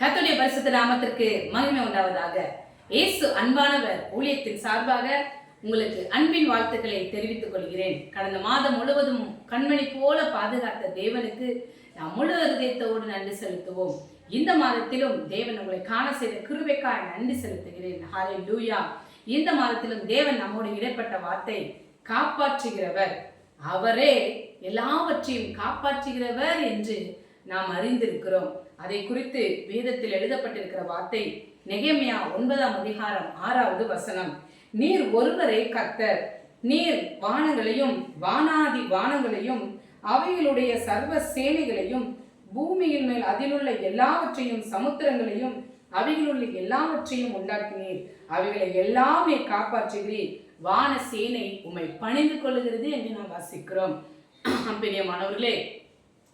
கத்துடைய பரிசுத்த நாமத்திற்கு மகிமை உண்டாவதாக. இயேசு அன்பானவர் ஊழியத்தின் சார்பாக உங்களுக்கு அன்பின் வாழ்த்துக்களை தெரிவித்துக் கொள்கிறேன். கடந்த மாதம் முழுவதும் கண்மணி போல பாதுகாத்த தேவனுக்கு நாம் முழு ஹൃദயத்தோடு நன்றி செலுத்துவோம். இந்த மாதத்திலும் தேவன் உங்களை காண செய்த கிருபைக்காய் நன்றி செலுத்துகிறேன். ஹாலே லூயா இந்த மாதத்திலும் தேவன் நம்மோடு இடைப்பட்ட வார்த்தை காப்பாற்றுகிறவர். அவரே எல்லாவற்றையும் காப்பாற்றுகிறவர் என்று நாம் அறிந்திருக்கிறோம். அதை குறித்து வேதத்தில் எழுதப்பட்டிருக்கிற வார்த்தை நெகேமியா ஒன்பதாம் அதிகாரம் ஆறாவது வசனம். நீர் ஒருவரே கர்த்தர். நீர் வானங்களையும் வானாதி வானங்களையும் அவைகளுடைய சர்வ சேனைகளையும் பூமியின் மேல் அதிலுள்ள எல்லாவற்றையும் சமுத்திரங்களையும் அவைகளுள்ள எல்லாவற்றையும் உண்டாக்கினீர். அவைகளை எல்லாமே காப்பாற்றுகிறீர். வான சேனை உம்மை பணிந்து கொள்ளுகிறது என்று நாம் வாசிக்கிறோம். பிரியமானவர்களே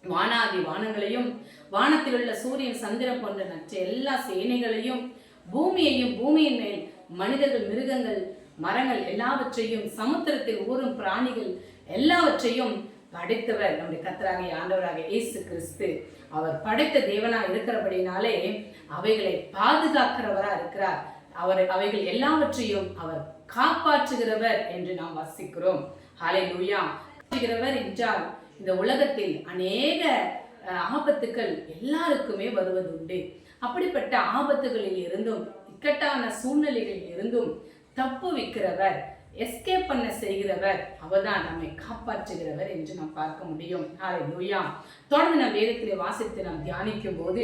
வானாதி வானங்களையும் வானத்தில் உள்ள சூரியன் சந்திரன் போன்ற மற்ற எல்லா சேனைகளையும் பூமியையும் பூமியின் மேல் மனிதர்கள் மிருகங்கள் மரங்கள் எல்லாவற்றையும் சமுத்திரத்தில் ஊறும் பிராணிகள் எல்லாவற்றையும் படைத்தவர் நம்முடைய கத்தராக ஆண்டவராக இயேசு கிறிஸ்து. அவர் படைத்த தேவனா இருக்கிறபடினாலே அவைகளை பாதுகாக்கிறவரா இருக்கிறார். அவர் அவைகள் எல்லாவற்றையும் அவர் காப்பாற்றுகிறவர் என்று நாம் வசிக்கிறோம். ஹாலே லூயா என்றால் இந்த உலகத்தில் அநேக ஆபத்துக்கள் எல்லாருக்குமே வருவதுண்டு. அப்படிப்பட்ட ஆபத்துகளில் இருந்தும் இக்கட்டான சூழ்நிலைகளில் இருந்தும் தப்பு விற்கிறவர் எஸ்கேப் பண்ண செய்கிறவர் அவர்தான் நம்மை காப்பாற்றுகிறவர் என்று நாம் பார்க்க முடியும். ஹாலே லூயா தொடர்ந்து நாம் வேதத்திலே வாசித்து நாம் தியானிக்கும் போது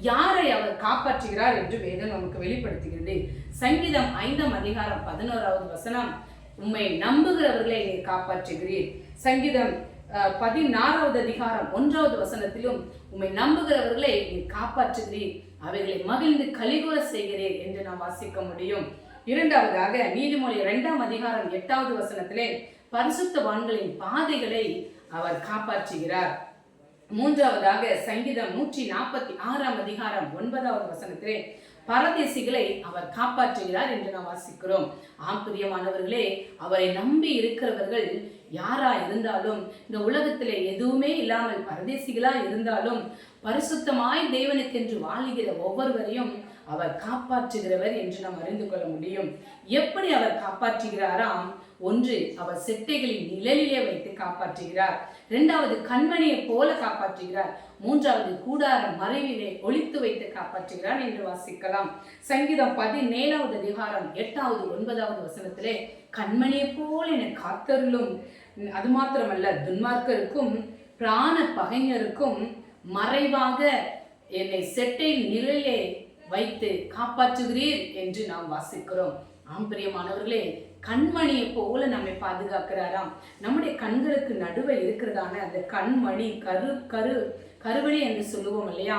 யாரை அவர் காப்பாற்றுகிறார் என்று வேதம் நமக்கு வெளிப்படுத்துகிறது. சங்கீதம் ஐந்தாம் அதிகாரம் பதினோராவது வசனம் உம்மை நம்புகிறவர்களை நீர் காப்பாற்றுகிறீர். சங்கீதம் அஹ், பதினாறாவது அதிகாரம் ஒன்றாவது வசனத்திலும் உம்மை நம்புகிறவர்களை நீர் காப்பாற்றுகிறீர் அவைகளை மகிழ்ந்து கலிகூற செய்கிறீர் என்று நாம் வாசிக்க முடியும். இரண்டாவதாக நீதிமொழி இரண்டாம் அதிகாரம் எட்டாவது வசனத்திலே பரிசுத்தவான்களின் பாதைகளை அவர் காப்பாற்றுகிறார் மூன்றாவதாக சங்கீதம் நூற்றி நாற்பத்தி ஆறாம் அதிகாரம் ஒன்பதாவது வசனத்திலே பரதேசிகளை அவர் காப்பாற்றுகிறார் என்று நாம் வாசிக்கிறோம். ஆம் பிரியமானவர்களே அவரை நம்பி இருக்கிறவர்கள் யாரா இருந்தாலும் இந்த உலகத்திலே எதுவுமே இல்லாமல் பரதேசிகளா இருந்தாலும் பரிசுத்தமாய் தேவனுக்கென்று வாழுகிற ஒவ்வொருவரையும் அவர் காப்பாற்றுகிறவர் என்று நாம் அறிந்து கொள்ள முடியும். எப்படி அவர் காப்பாற்றுகிறாராம்? ஒன்று அவர் செட்டைகளின் நிழலிலே வைத்து காப்பாற்றுகிறார். இரண்டாவது கண்மணியை போல காப்பாற்றுகிறார். மூன்றாவது கூடார மறைவிலே ஒழித்து வைத்து காப்பாற்றுகிறார் என்று வாசிக்கலாம். சங்கீதம் பதினேழாவது அதிகாரம் எட்டாவது ஒன்பதாவது வசனத்திலே கண்மணியை போல என காத்தருளும். அது மாத்திரமல்ல துன்மார்க்கருக்கும் பிராண பகைஞருக்கும் மறைவாக என்னை செட்டை நிழலே வைத்து காப்பாற்றுகிறீர் என்று நாம் வாசிக்கிறோம். ஆம் பிரியமானவர்களே கண்மணியை போல நம்மை பாதுகாக்கிறாராம். நம்முடைய கண்களுக்கு நடுவே இருக்கிறதான அந்த கண்மணி கரு கரு கருவழி என்று சொல்லுவோம் இல்லையா?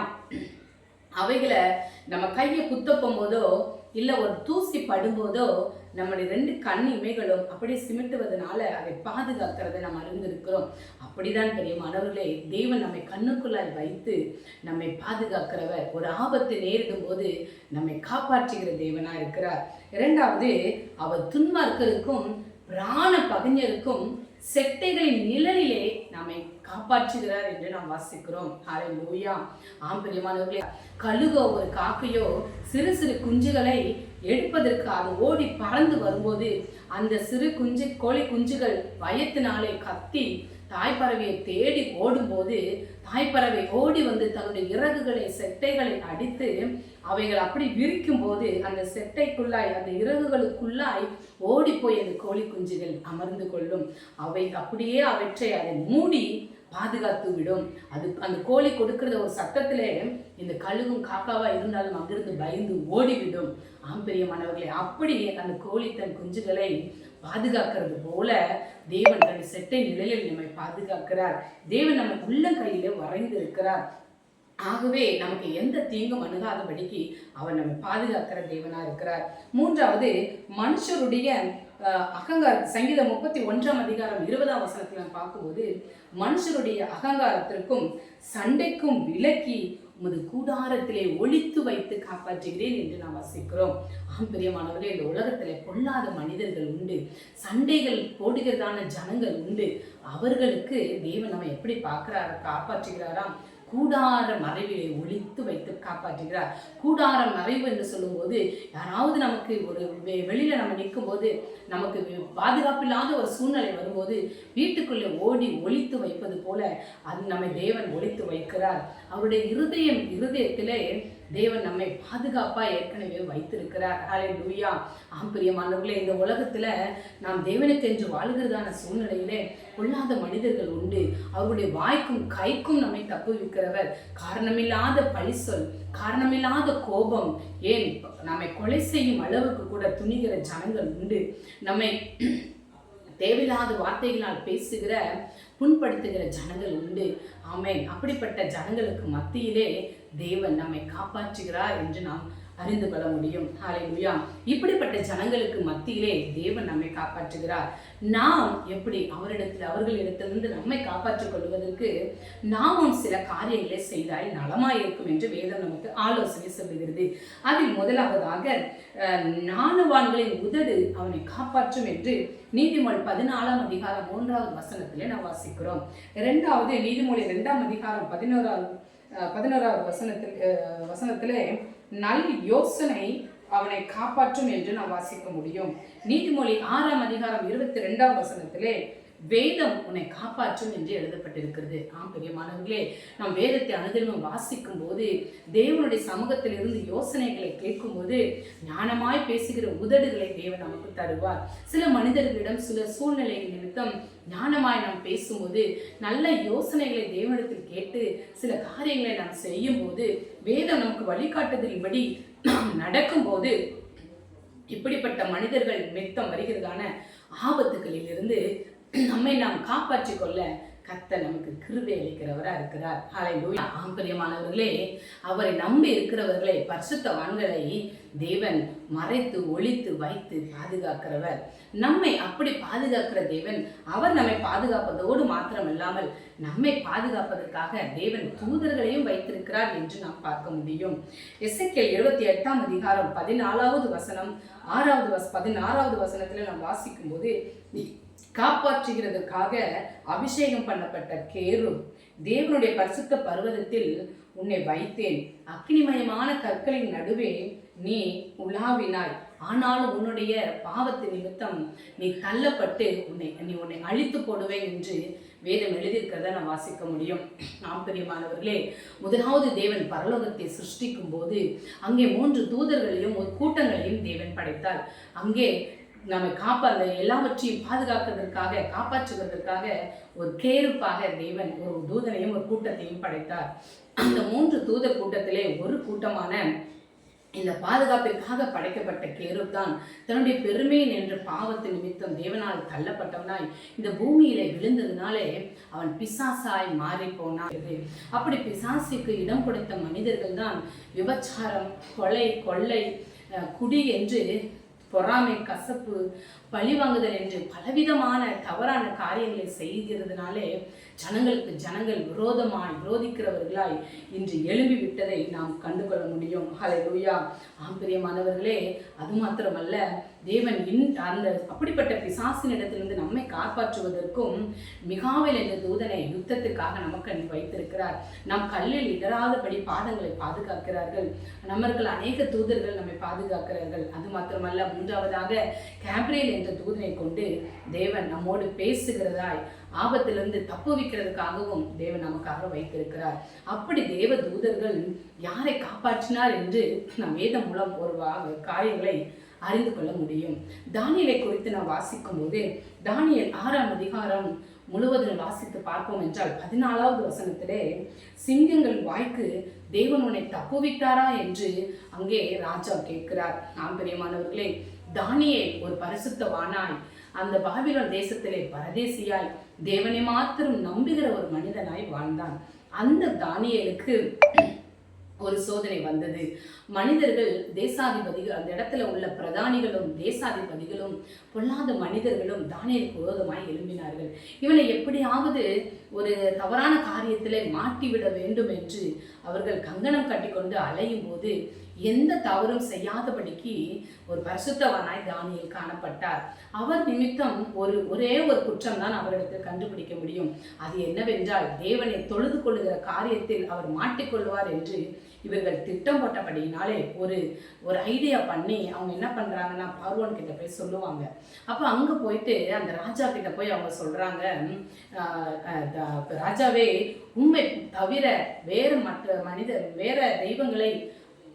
அவைகளை நம்ம கையை குத்தப்போம் போதோ இல்லை ஒரு தூசி படும்போதோ நம்முடைய ரெண்டு கண் இமைகளும் அப்படியே சிமிட்டுவதனால அதை பாதுகாக்கிறதை நம்ம அறிந்திருக்கிறோம். அப்படிதான் பெரியமானவர்களே தேவன் நம்மை கண்ணுக்குள்ளாய் வைத்து நம்மை பாதுகாக்கிறவர். ஒரு ஆபத்து நேரிடும் போது நம்மை காப்பாற்றுகிற தேவனா இருக்கிறார். இரண்டாவது அவர் துன்மார்க்கருக்கும் பிராண பகைஞருக்கும் செட்டைகளின் நிழலிலே நம்மை காப்பாற்றுகிறார் என்று நாம் வாசிக்கிறோம். ஹாலே லூயா ஆம்பரியமானவர்களே கழுகோ ஒரு காக்கையோ சிறு சிறு குஞ்சுகளை எடுப்பதற்கு அது ஓடி பறந்து வரும்போது அந்த சிறு குஞ்சு கோழி குஞ்சுகள் பயத்தினாலே கத்தி தாய்ப்பறவையை தேடி ஓடும்போது தாய்ப்பறவை ஓடி வந்து தன்னுடைய இறகுகளை செட்டைகளை அடித்து அவைகள் அப்படி விரிக்கும் போது அந்த செட்டைக்குள்ளாய் அந்த இறகுகளுக்குள்ளாய் ஓடி போய் அந்த கோழி குஞ்சுகள் அமர்ந்து கொள்ளும். அவை அப்படியே அவற்றை அதை மூடி பாதுகாத்து விடும். அது அந்த கோழி கொடுக்கிற ஒரு சத்தத்திலே இந்த கழுகும் காக்காவா இருந்தாலும் அங்கிருந்து பயந்து ஓடிவிடும். ஆம்பரியமானவர்களே அப்படி அந்த கோழி தன் குஞ்சுகளை பாதுகாக்கிறது போல தேவன் தன் செட்டை நிலையில் நம்மை பாதுகாக்கிறார். தேவன் நம்ம உள்ள கையில வரைந்து இருக்கிறார் ஆகவே நமக்கு எந்த தீங்கும் அணுகாதபடிக்கு அவர் நம்மை பாதுகாக்கிற தேவனா இருக்கிறார். மூன்றாவது மனுஷருடைய அகங்கார சங்கீதம் முப்பத்தி ஒன்றாம் அதிகாரம் இருபதாம் வசனத்தில் பார்க்கும்போது மனுஷருடைய அகங்காரத்திற்கும் சண்டைக்கும் விலக்கி உமது கூடாரத்திலே ஒழித்து வைத்து காப்பாற்றுகிறேன் என்று நாம் வசிக்கிறோம். ஆம் பிரியமானவர்களே இந்த உலகத்தில் பொல்லாத மனிதர்கள் உண்டு. சண்டைகள் போடுகிறதான ஜனங்கள் உண்டு. அவர்களுக்கு தேவன் நம்ம எப்படி பார்க்குறாரா காப்பாற்றுகிறாராம். கூடார மறைவிலே ஒழித்து வைத்து காப்பாற்றுகிறார். கூடார மறைவு என்று சொல்லும்போது யாராவது நமக்கு ஒரு வெ- வெளியில நம்ம நிற்கும்போது நமக்கு பாதுகாப்பில்லாத ஒரு சூழ்நிலை வரும்போது வீட்டுக்குள்ளே ஓடி ஒழித்து வைப்பது போல அது நம்மை தேவன் ஒழித்து வைக்கிறார். அவருடைய இருதயம் இருதயத்திலே தேவன் நம்மை பாதுகாப்பாக ஏற்கனவே வைத்திருக்கிறார். ஹலே லூயா ஆம் பிரியமானவர்களே இந்த உலகத்தில் நாம் தேவனுக்கென்று வாழ்கிறதான சூழ்நிலையிலே கொள்ளாத மனிதர்கள் உண்டு. அவருடைய வாய்க்கும் கைக்கும் நம்மை தப்புவிக்கிறவர். காரணமில்லாத பழிசொல் காரணமில்லாத கோபம். ஏன்? நம்மை கொலை செய்யும் அளவுக்கு கூட துணிகிற ஜனங்கள் உண்டு. நம்மை தேவையில்லாத வார்த்தைகளால் பேசுகிற புண்படுத்துகிற ஜனங்கள் உண்டு. ஆமென். அப்படிப்பட்ட ஜனங்களுக்கு மத்தியிலே தேவன் நம்மை காப்பாற்றுகிறார் என்று நாம் அறிந்து கொள்ள முடியும். ஹalleluya இப்படிப்பட்ட ஜனங்களுக்கு மத்தியிலே தேவன் நம்மை காப்பாற்றுகிறார். நாம் எப்படி அவரிடத்தில் அவர்களிடத்திலிருந்து நம்மை காப்பாற்றிக் கொள்வதற்கு நாமும் சில காரியங்களை செய்தால் நலமாயிருக்கும் என்று வேதம் நமக்கு ஆலோசனை சொல்லுகிறது. அதில் முதலாவதாக அஹ், உதடு அவனை காப்பாற்றும் என்று நீதிமொழி பதினாலாம் அதிகாரம் மூன்றாவது வசனத்திலே நாம் வாசிக்கிறோம். இரண்டாவது நீதிமொழி இரண்டாம் அதிகாரம் பதினோராவது பதினோராவது வசனத்தில் வசனத்தில் வசனத்திலே நல் யோசனை அவனை காப்பாற்றும் என்று நாம் வாசிக்க முடியும். நீதிமொழி ஆறாம் அதிகாரம் இருபத்தி ரெண்டாம் வசனத்திலே வேதம் உன்னை காப்பாற்றும் என்று எழுதப்பட்டிருக்கிறது. ஆம் பிரியமானவர்களே நாம் வேதத்தை அனுதினமும் வாசிக்கும் போது தேவனுடைய சமூகத்தில் இருந்து யோசனைகளை கேட்கும்போது ஞானமாய் பேசுகிற உதடுகளை தேவன் நமக்கு தருவார். சில மனிதர்களிடம் சில சூழ்நிலை நிமித்தம் ஞானமாய் நாம் பேசும்போது நல்ல யோசனைகளை தேவனிடத்தில் கேட்டு சில காரியங்களை நாம் செய்யும் போது வேதம் நமக்கு வழிகாட்டுதலின்படி நாம் நடக்கும்போது இப்படிப்பட்ட மனிதர்கள் மெத்தம் வருகிறதான ஆபத்துகளில் இருந்து நம்மை நாம் காப்பாற்றிக் கொள்ள கத்த நமக்கு கிருபை அளிக்கிறவராக இருக்கிறார். ஹalleluya ஆம்பரியமானவர்களே அவரை நம்பி இருக்கிறவர்களை பரிசுத்தவான்களை தேவன் மறைத்து ஒழித்து வைத்து பாதுகாக்கிறவர். நம்மை அப்படி பாதுகாக்கிற தேவன் அவர் நம்மை பாதுகாப்பதோடு மாத்திரமல்லாமல் நம்மை பாதுகாப்பதற்காக தேவன் தூதர்களையும் வைத்திருக்கிறார் என்று நாம் பார்க்க முடியும். எஸ்ஐக்கியல் இருபத்தி எட்டாம் அதிகாரம் பதினாலாவது வசனம் ஆறாவது வச பதினாறாவது வசனத்தில் நாம் வாசிக்கும் போது காப்பாற்றுகிறதுக்காக அபிஷேகம் பண்ணப்பட்ட கேரு தேவனுடைய பரிசுத்த பர்வதத்தில் உன்னை வைத்தேன். அக்னிமயமான கற்களின் நடுவே நீ உலாவினாய். ஆனாலும் உன்னுடைய பாவத்து நிமித்தம் நீ தள்ளப்பட்டு உன்னை நீ உன்னை அழித்து போடுவேன் என்று வேதம் எழுதியிருக்கிறத நான் வாசிக்க முடியும். நாம் பிரியமானவர்களே முதலாவது தேவன் பரலோகத்தை சிருஷ்டிக்கும் போது அங்கே மூன்று தூதர்களையும் ஒரு கூட்டங்களையும் தேவன் படைத்தார். அங்கே நம்மை காப்பா எல்லாவற்றையும் பாதுகாக்கிறதற்காக காப்பாற்றுவதற்காக ஒரு கேருப்பாக தேவன் ஒரு தூதனையும் ஒரு கூட்டத்தையும் படைத்தார். அந்த மூன்று தூத கூட்டத்திலே ஒரு கூட்டமான இந்த பாதுகாப்பிற்காக படைக்கப்பட்ட கேருப் தான் தன்னுடைய பெருமையின் என்ற பாவத்து நிமித்தம் தேவனால் தள்ளப்பட்டவனாய் இந்த பூமியில விழுந்ததுனாலே அவன் பிசாசாய் மாறி போனான் அப்படி பிசாசுக்கு இடம் கொடுத்த மனிதர்கள் தான் விபச்சாரம் கொலை கொள்ளை குடி என்று பொறாமை கசப்பு பழிவாங்குதல் என்று பலவிதமான தவறான காரியங்களை செய்கிறதுனாலே ஜனங்களுக்கு ஜனங்கள் விரோதமாய் விரோதிக்கிறவர்களாய் இன்று எழும்பி விட்டதை நாம் கண்டுகொள்ள முடியும். ஹalleluya ஆம் ஆம்பரியமானவர்களே அது மாத்திரமல்ல தேவன் இன் அந்த அப்படிப்பட்ட பிசாசினிடத்திலிருந்து நம்மை காப்பாற்றுவதற்கும் மிகாவில் என்ற தூதனை யுத்தத்துக்காக நமக்கு அனுப்பி வைத்திருக்கிறார். நம் கல்லில் இடராதபடி பாதங்களை பாதுகாக்கிறார்கள். நம்மர்கள் அநேக தூதர்கள் நம்மை பாதுகாக்கிறார்கள். அது மாத்திரமல்ல மூன்றாவதாக கேப்ரியல் என்ற தூதனை கொண்டு தேவன் நம்மோடு பேசுகிறதாய் ஆபத்திலிருந்து தப்புவிக்கிறதுக்காகவும் தேவன் நமக்காக வைத்திருக்கிறார். அப்படி தேவ தூதர்கள் யாரை காப்பாற்றினார் என்று நம் வேதம் மூலம் ஒரு காரியங்களை அறிந்து கொள்ள முடியும். தானியலை குறித்து நாம் வாசிக்கும் போது தானியல் ஆறாம் அதிகாரம் முழுவதும் வாசித்து பார்ப்போம் என்றால் பதினாலாவது வசனத்திலே சிங்கங்கள் வாய்க்கு தேவன் உன்னை தப்புவித்தாரா? என்று அங்கே ராஜா கேட்கிறார். நாம் பிரியமானவர்களே தானியே ஒரு பரிசுத்தவானாய். அந்த பாபிலோன் தேசத்திலே பரதேசியாய் தேவனை மாத்திரம் நம்புகிற ஒரு மனிதனாய் வாழ்ந்தான். அந்த தானியலுக்கு ஒரு சோதனை வந்தது. மனிதர்கள் தேசாதிபதிகள் அந்த இடத்துல உள்ள பிரதானிகளும் தேசாதிபதிகளும் பொல்லாத மனிதர்களும் தானியலுக்கு விரோதமாய் எழும்பினார்கள். இவனை எப்படியாவது ஒரு தவறான காரியத்திலே மாட்டிவிட வேண்டும் என்று அவர்கள் கங்கணம் கட்டிக்கொண்டு அலையும் போது எந்த தவறும் செய்யாதபடிக்கு ஒரு பரிசுத்தவனாய் தானியேல் காணப்பட்டார். அவர் நிமித்தம் ஒரு ஒரே ஒரு குற்றம் தான் அவரிடத்தில் கண்டுபிடிக்க முடியும். அது என்னவென்றால் தேவனை தொழுது கொள்ளுகிற காரியத்தில் அவர் மாட்டிக்கொள்வார் என்று இவர்கள் திட்டம் போட்டபடியினாலே ஒரு ஒரு ஐடியா பண்ணி அவங்க என்ன பண்ணுறாங்கன்னா பார்வன் கிட்ட போய் சொல்லுவாங்க. அப்போ அங்கே போயிட்டு அந்த ராஜா கிட்ட போய் அவங்க சொல்கிறாங்க ராஜாவே உண்மை தவிர வேறு மற்ற மனித வேற தெய்வங்களை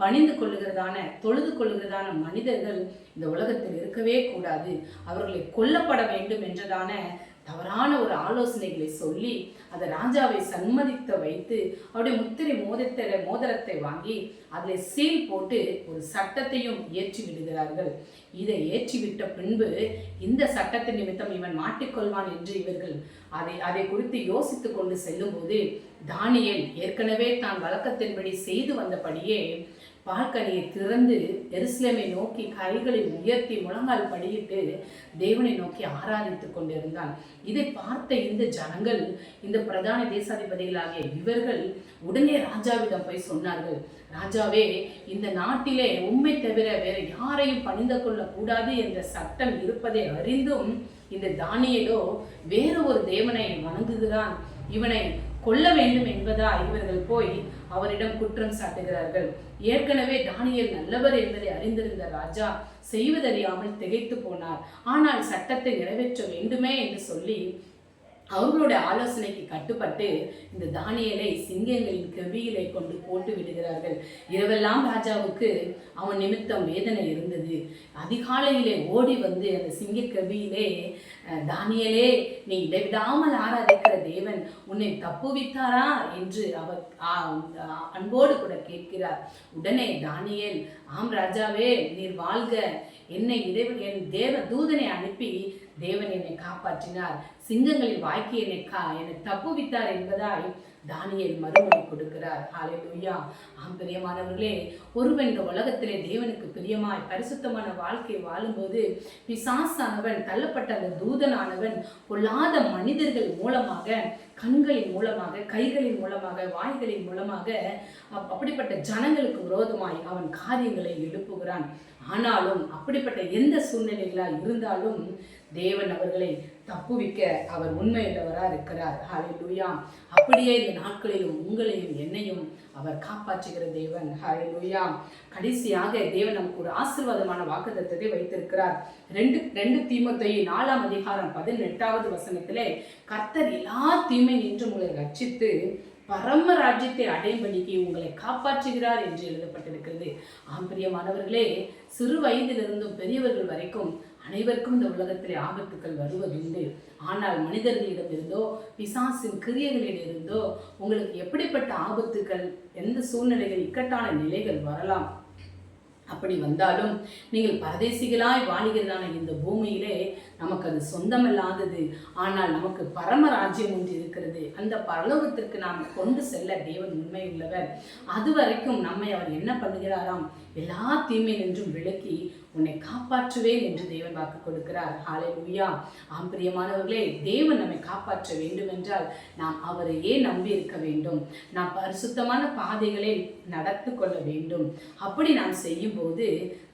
பணிந்து கொள்ளுகிறதான தொழுது கொள்ளுகிறதான மனிதர்கள் இந்த உலகத்தில் இருக்கவே கூடாது. அவர்களை கொல்லப்பட வேண்டும் என்றதான தவறான ஒரு ஆலோசனைகளை சொல்லி அதை ராஜாவை சம்மதித்த வைத்து அவருடைய முத்திரை மோதிர மோதிரத்தை வாங்கி அதில் சீல் போட்டு ஒரு சட்டத்தையும் ஏற்றி விடுகிறார்கள். இதை ஏற்றிவிட்ட பின்பு இந்த சட்டத்தின் நிமித்தம் இவன் மாட்டிக்கொள்வான் என்று இவர்கள் அதை அதை குறித்து யோசித்து கொண்டு செல்லும்போது தானியல் ஏற்கனவே தான் வழக்கத்தின்படி செய்து வந்தபடியே பால்கனியை திறந்து எருசலேமை நோக்கி கைகளை உயர்த்தி முழங்கால் படியிட்டு தேவனை நோக்கி ஆராதித்துக் கொண்டிருந்தான். இதை பார்த்த இந்த ஜனங்கள் இந்த பிரதான தேசாதிபதிகளாகிய இவர்கள் உடனே ராஜாவிடம் போய் சொன்னார்கள் ராஜாவே இந்த நாட்டிலே உண்மை தவிர வேற யாரையும் பணிந்து கொள்ளக்கூடாது என்ற சட்டம் இருப்பதை அறிந்தும் இந்த தானியலோ வேற ஒரு தேவனை வணங்குகிறான். இவனை கொல்ல வேண்டும் என்பதா இவர்கள் போய் அவரிடம் குற்றம் சாட்டுகிறார்கள். ஏற்கனவே தானியல் நல்லவர் என்பதை அறிந்திருந்த ராஜா செய்வதறியாமல் திகைத்து போனார். ஆனால் சட்டத்தை நிறைவேற்ற வேண்டுமே என்று சொல்லி அவங்களோட ஆலோசனைக்கு கட்டுப்பட்டு இந்த தானியலை சிங்கங்களின் கவியிலை கொண்டு போட்டு விடுகிறார்கள். இரவெல்லாம் ராஜாவுக்கு அவன் நிமித்தம் வேதனை இருந்தது. அதிகாலையிலே ஓடி வந்து அந்த சிங்க கவியிலே தானியலே நீ இடைவிடாமல் ஆராதிக்கிற தேவன் உன்னை தப்புவித்தாரா? என்று அவர் ஆ- அன்போடு கூட கேட்கிறார். உடனே தானியல் ஆம் ராஜாவே நீர் வாழ்க. என்னை இறைவன் என் தேவ தூதனை அனுப்பி தேவன் என்னை காப்பாற்றினார். சிங்கங்களின் வாய்க்கு என்னை கா என்னை தப்புவித்தார் என்பதாய் தானியல் மறுமொழி கொடுக்கிறார். ஹalleluya. ஆம் பிரியமானவர்களே ஒருவன் இந்த உலகத்திலே தேவனுக்கு பிரியமாய் பரிசுத்தமான வாழ்க்கை வாழும்போது பிசாசானவன் தள்ளப்பட்ட அந்த தூதனானவன் பொல்லாத மனிதர்கள் மூலமாக கண்களின் மூலமாக கைகளின் மூலமாக வாய்களின் மூலமாக அப்படிப்பட்ட ஜனங்களுக்கு விரோதமாய் அவன் காரியங்களை எழுப்புகிறான். ஆனாலும் அப்படிப்பட்ட எந்த சூழ்நிலைகளாக இருந்தாலும் தேவன் அவர்களை தப்புவிக்க அவர் உண்மையுள்ளவராக இருக்கிறார். ஹalleluya அப்படியே இந்த நாட்களிலும் உங்களையும் என்னையும் அவர் காப்பாற்றுகிற தேவன். ஹalleluya கடைசியாக தேவன் நமக்கு ஒரு ஆசீர்வாதமான வாக்குத்தத்தை வைத்திருக்கிறார். ரெண்டு ரெண்டு தீமத்தையும் நாலாம் அதிகாரம் பதினெட்டாவது வசனத்திலே கர்த்தர் எல்லா தீமை நின்று உங்களை ரட்சித்து பரம ராஜ்யத்தை அடையும்படிக்கு உங்களை காப்பாற்றுகிறார் என்று எழுதப்பட்டிருக்கிறது. ஆம்பிரியமானவர்களே சிறு வயதிலிருந்தும் பெரியவர்கள் வரைக்கும் அனைவருக்கும் இந்த உலகத்திலே ஆபத்துக்கள் வருவதுண்டு. ஆனால் மனிதர்களிடமிருந்தோ பிசாசின் கிரியைகளிலிருந்தோ உங்களுக்கு எப்படிப்பட்ட ஆபத்துக்கள் எந்த சூழ்நிலைகள் இக்கட்டான நிலைகள் வரலாம்? அப்படி வந்தாலும் நீங்கள் பரதேசிகளாய் வாழுகிறதான இந்த பூமியிலே நமக்கு அது சொந்தமில்லாதது. ஆனால் நமக்கு பரம ராஜ்யம் ஒன்று இருக்கிறது. அந்த பரலோகத்திற்கு நாம் கொண்டு செல்ல தேவன் உண்மை உள்ளவர் அது வரைக்கும் நம்மை அவர் என்ன பண்ணுகிறாராம்? எல்லா தீமை நின்றும் விலக்கி உன்னை காப்பாற்றுவேன் என்று தேவன் வாக்கு கொடுக்கிறார். ஹாலே லூயா ஆம் பிரியமானவர்களே தேவன் நம்மை காப்பாற்ற வேண்டும் என்றால் நாம் அவரையே நம்பி இருக்க வேண்டும். நாம் பரிசுத்தமான பாதைகளில் நடத்து கொள்ள வேண்டும். அப்படி நாம் செய்யும்போது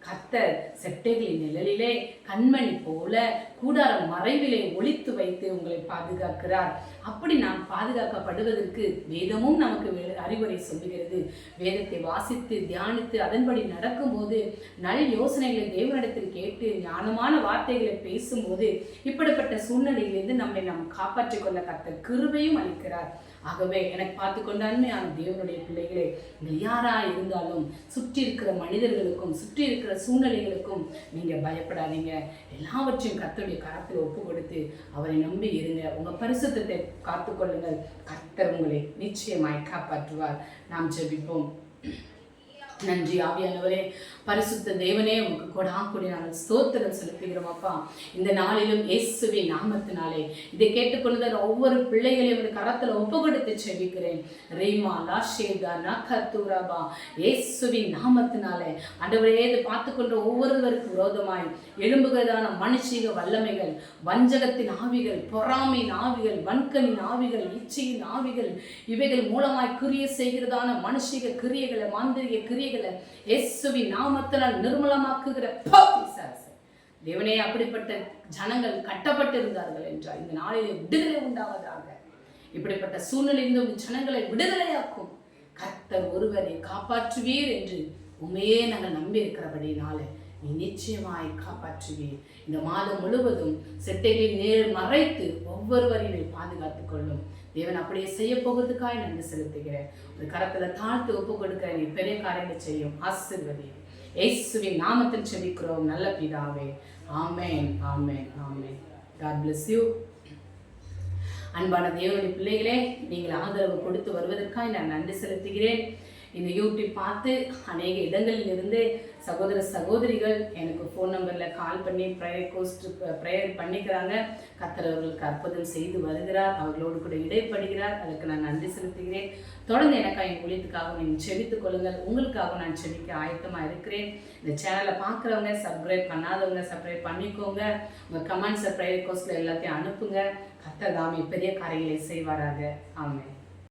கத்தர் செட்டைகளின் நிழலிலே கண்மணி போல கூடாரம் மறைவிலே ஒழித்து வைத்து உங்களை பாதுகாக்கிறார். அப்படி நாம் பாதுகாக்கப்படுவதற்கு வேதமும் நமக்கு அறிவுரை சொல்லுகிறது. வேதத்தை வாசித்து தியானித்து அதன்படி நடக்கும்போது நல் யோசனைகளை தேவனிடத்தில் கேட்டு ஞானமான வார்த்தைகளை பேசும்போது இப்படிப்பட்ட சூழ்நிலையிலிருந்து நம்மை நாம் காப்பாற்றிக் கொள்ள கத்த கிருபையும் அளிக்கிறார். ஆகவே எனக்கு பார்த்து கொண்ட அருமையான தேவனுடைய பிள்ளைகளே நீங்கள் யாராக இருந்தாலும் சுற்றி இருக்கிற மனிதர்களுக்கும் சுற்றி இருக்கிற சூழ்நிலைகளுக்கும் நீங்கள் பயப்படாதீங்க. எல்லாவற்றையும் கத்தருடைய கரத்தில் ஒப்பு கொடுத்து அவரை நம்பி இருங்க. உங்கள் பரிசுத்தத்தை காத்துக்கொள்ளுங்கள் கர்த்தர் உங்களை நிச்சயமாய் காப்பாற்றுவார். நாம் ஜெபிப்போம். நன்றி ஆவியானவரே. பரிசுத்த தேவனே உங்க கொடா கொடி நாங்கள் ஸ்தோத்திரம் செலுத்துகிறோம் அப்பா. இந்த நாளிலும் இயேசுவின் நாமத்தினாலே இதை கேட்டுக்கொண்டு ஒவ்வொரு பிள்ளைகளையும் ஒரு கரத்தில் ஒப்பு கொடுத்து செவிக்கிறேன் ரீமா லாஷேதா நகத்துரபா. இயேசுவி நாமத்தினாலே. ஆண்டவரே இதை பார்த்துக்கொண்ட ஒவ்வொருவருக்கும் ஒவ்வொருவருக்கு விரோதமாய் எழும்புகிறதான மனுஷிக வல்லமைகள் வஞ்சகத்தின் ஆவிகள் பொறாமையின் ஆவிகள் வன்கனின் ஆவிகள் இச்சையின் ஆவிகள் இவைகள் மூலமாய் கிரிய செய்கிறதான மனுஷிக கிரியைகளை மாந்திரிக கிரியை ஆவிகளை எஸ்வி நாமத்தினால் நிர்மலமாக்குகிற தேவனே அப்படிப்பட்ட ஜனங்கள் கட்டப்பட்டிருந்தார்கள் என்றால் இந்த நாளிலே விடுதலை உண்டாவதாக. இப்படிப்பட்ட சூழ்நிலையிலிருந்து உங்கள் ஜனங்களை விடுதலையாக்கும். கர்த்தர் ஒருவரை காப்பாற்றுவீர் என்று உண்மையே நாங்கள் நம்பி இருக்கிறபடினால நீ நிச்சயமாய் காப்பாற்றுவீர். இந்த மாதம் முழுவதும் செட்டைகளில் நேர் மறைத்து ஒவ்வொருவரையும் பாதுகாத்துக் கொள்ளும். தேவன் அப்படியே செய்ய போகிறதுக்காக நன்றி செலுத்துகிறேன். ஒரு கரத்துல தாழ்த்து ஒப்பு கொடுக்கிற நீ பெரிய காரியங்கள் செய்யும். ஆசிர்வதியும் ஏசுவின் நாமத்தில் செபிக்கிறோம். நல்ல பிதாவே. ஆமேன். ஆமேன். ஆமேன். காட் பிளஸ் யூ அன்பான தேவனுடைய பிள்ளைகளே நீங்கள் ஆதரவு கொடுத்து வருவதற்காக நான் நன்றி செலுத்துகிறேன். இந்த யூடியூப் பார்த்து அநேக இடங்களில் இருந்து சகோதர சகோதரிகள் எனக்கு ஃபோன் நம்பரில் கால் பண்ணி ப்ரேயர் கோஸ்ட் ப்ரேயர் பண்ணிக்கிறாங்க. கத்தர் அவர்களுக்கு அற்புதம் செய்து வருகிறார். அவர்களோடு கூட இடைப்படுகிறார். அதற்கு நான் நன்றி செலுத்துகிறேன். தொடர்ந்து எனக்காக என் ஊழியத்துக்காக நீங்கள் செபித்துக் கொள்ளுங்கள். உங்களுக்காக நான் செபிக்க ஆயத்தமாக இருக்கிறேன். இந்த சேனலை பார்க்குறவங்க சப்ஸ்கிரைப் பண்ணாதவங்க சப்ஸ்கிரைப் பண்ணிக்கோங்க. உங்கள் கமெண்ட்ஸை ப்ரேயர் கோஸ்ட்டில் எல்லாத்தையும் அனுப்புங்க. கத்தர் தாமே பெரிய காரியங்களை செய்வாராக. ஆமாம்